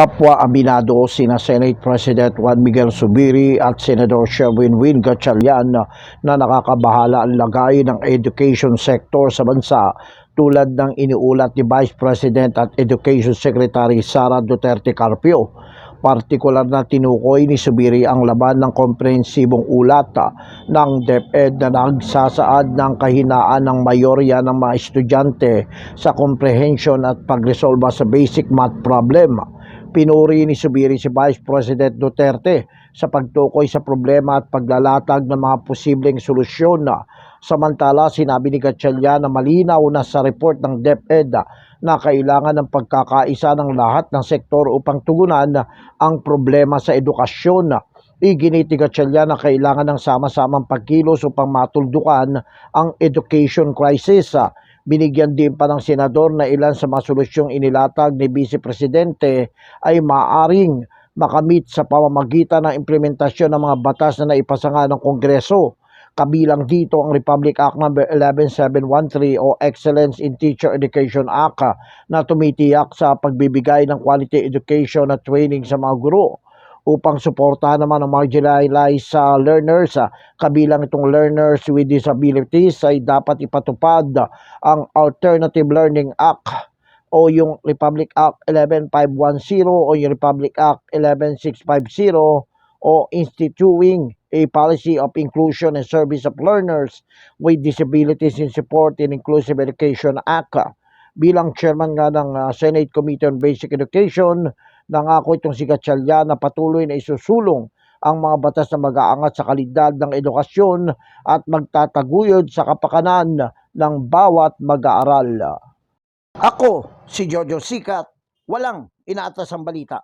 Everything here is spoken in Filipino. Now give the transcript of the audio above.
Kapwa aminado sina Senate President Juan Miguel Subiri at Senator Sherwin Win Gatchalian na nakakabahala ang lagay ng education sector sa bansa tulad ng iniulat ni Vice President at Education Secretary Sara Duterte Carpio. Partikular na tinukoy ni Subiri ang laban ng komprehensibong ulat ng DepEd na nagsasaad ng kahinaan ng mayorya ng mga estudyante sa comprehension at pagresolba sa basic math problem. Pinuri ni Subiri si Vice President Duterte sa pagtukoy sa problema at paglalatag ng mga posibleng solusyon. Samantala, sinabi ni Gatchalian na malinaw na sa report ng DepEd na kailangan ng pagkakaisa ng lahat ng sektor upang tugunan ang problema sa edukasyon. Iginiti Gatchalian na kailangan ng sama-samang pagkilos upang matuldukan ang education crisis. Binigyan din pa ng senador na ilan sa mga solusyong inilatag ni Vice Presidente ay maaring makamit sa pamamagitan ng implementasyon ng mga batas na naipasa ng Kongreso. Kabilang dito ang Republic Act No. 11713 o Excellence in Teacher Education Act na tumitiyak sa pagbibigay ng quality education at training sa mga guro upang suportahan naman ang marginalized sa learners. ah, Kabilang itong learners with disabilities ay dapat ipatupad ang Alternative Learning Act o yung Republic Act 11510 o yung Republic Act 11650 o instituting a policy of inclusion and service of learners with disabilities in support in Inclusive Education Act. Bilang chairman nga ng ah, Senate Committee on Basic Education, nangako itong si Gatchalian na patuloy na isusulong ang mga batas na mag-aangat sa kalidad ng edukasyon at magtataguyod sa kapakanan ng bawat mag-aaral. Ako, si Jojo Sikat, walang inaatas ang balita.